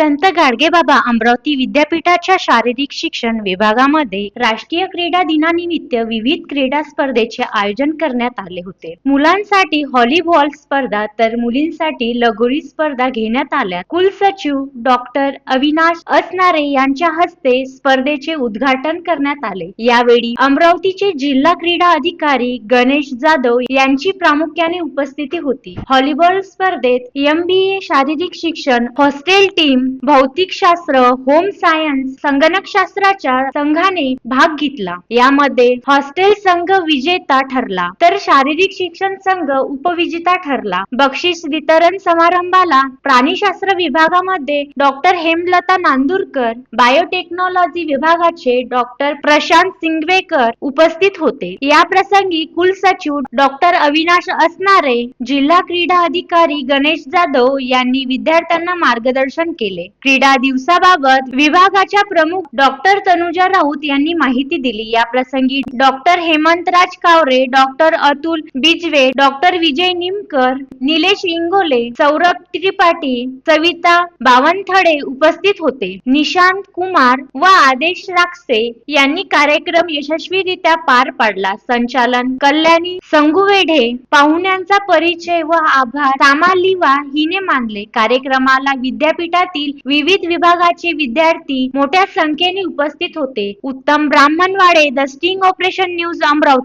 संत गाडगेबाबा अमरावती विद्यापीठाच्या शारीरिक शिक्षण विभागामध्ये राष्ट्रीय क्रीडा दिनानिमित्त विविध क्रीडा स्पर्धेचे आयोजन करण्यात आले होते. मुलांसाठी व्हॉलीबॉल स्पर्धा तर मुलींसाठी लगोरी स्पर्धा घेण्यात आल्या. कुलसचिव डॉक्टर अविनाश असनारे यांच्या हस्ते स्पर्धेचे उद्घाटन करण्यात आले. यावेळी अमरावतीचे जिल्हा क्रीडा अधिकारी गणेश जाधव यांची प्रामुख्याने उपस्थिती होती. व्हॉलीबॉल स्पर्धेत एम शारीरिक शिक्षण हॉस्टेल टीम भौतिकशास्त्र होम सायन्स संगणकशास्त्राच्या संघाने भाग घेतला. यामध्ये हॉस्टेल संघ विजेता ठरला तर शारीरिक शिक्षण संघ उपविजेता ठरला. बक्षीस वितरण समारंभाला प्राणीशास्त्र विभागामध्ये डॉक्टर हेमलता नांदूरकर बायोटेक्नॉलॉजी विभागाचे डॉक्टर प्रशांत सिंगवेकर उपस्थित होते. या प्रसंगी कुलसचिव डॉक्टर अविनाश असणारे जिल्हा क्रीडा अधिकारी गणेश जाधव यांनी विद्यार्थ्यांना मार्गदर्शन केले. केले. क्रीडा दिवसाबाबत विभागाच्या प्रमुख डॉक्टर तनुजा राऊत यांनी माहिती दिली. या प्रसंगी doctor Hemantraj Kaware doctor Atul Bijwe doctor Vijay Nimkar Nilesh Ingole Saurabh Tripathi Savita Bawanthade उपस्थित होते. निशांत कुमार व आदेश राक्षे यांनी कार्यक्रम यशस्वीरित्या पार पाडला. संचालन कल्याणी संगुवेढे पाहुण्यांचा परिचय व आभार सामालिवा हिने मानले. कार्यक्रमाला विद्यापीठातील विविध विभागाचे विद्यार्थी मोठ्या संख्येने उपस्थित होते. Uttam Brahmanwade the sting operation news Amravati.